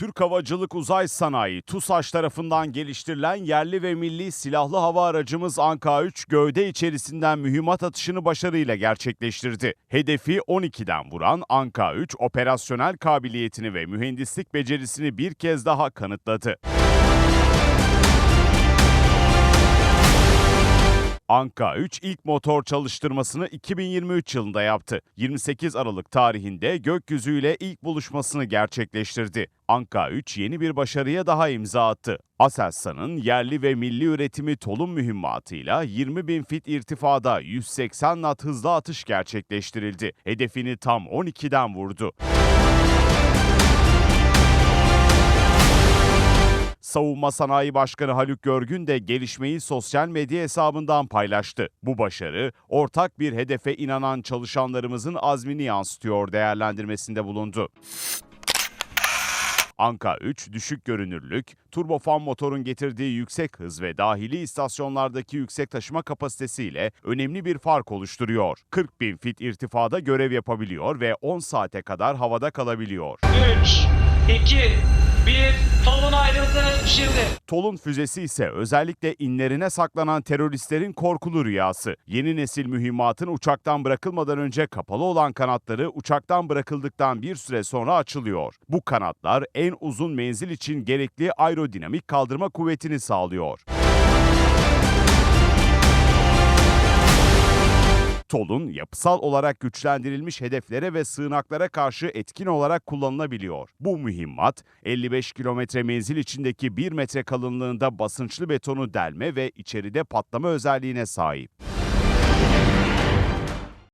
Türk Havacılık Uzay Sanayi TUSAŞ tarafından geliştirilen yerli ve milli silahlı hava aracımız Anka-3 gövde içerisinden mühimmat atışını başarıyla gerçekleştirdi. Hedefi 12'den vuran Anka-3 operasyonel kabiliyetini ve mühendislik becerisini bir kez daha kanıtladı. Anka 3 ilk motor çalıştırmasını 2023 yılında yaptı. 28 Aralık tarihinde gökyüzüyle ilk buluşmasını gerçekleştirdi. Anka 3 yeni bir başarıya daha imza attı. Aselsan'ın yerli ve milli üretimi Tolun mühimmatıyla 20 bin fit irtifada 180 knot hızlı atış gerçekleştirildi. Hedefini tam 12'den vurdu. Savunma Sanayi Başkanı Haluk Görgün de gelişmeyi sosyal medya hesabından paylaştı. Bu başarı ortak bir hedefe inanan çalışanlarımızın azmini yansıtıyor değerlendirmesinde bulundu. Anka 3 düşük görünürlük, turbofan motorun getirdiği yüksek hız ve dahili istasyonlardaki yüksek taşıma kapasitesiyle önemli bir fark oluşturuyor. 40 bin fit irtifada görev yapabiliyor ve 10 saate kadar havada kalabiliyor. 3, 2, 1. Şimdi. Tolun füzesi ise özellikle inlerine saklanan teröristlerin korkulu rüyası. Yeni nesil mühimmatın uçaktan bırakılmadan önce kapalı olan kanatları uçaktan bırakıldıktan bir süre sonra açılıyor. Bu kanatlar en uzun menzil için gerekli aerodinamik kaldırma kuvvetini sağlıyor. Tolun yapısal olarak güçlendirilmiş hedeflere ve sığınaklara karşı etkin olarak kullanılabiliyor. Bu mühimmat 55 kilometre menzil içindeki 1 metre kalınlığında basınçlı betonu delme ve içeride patlama özelliğine sahip.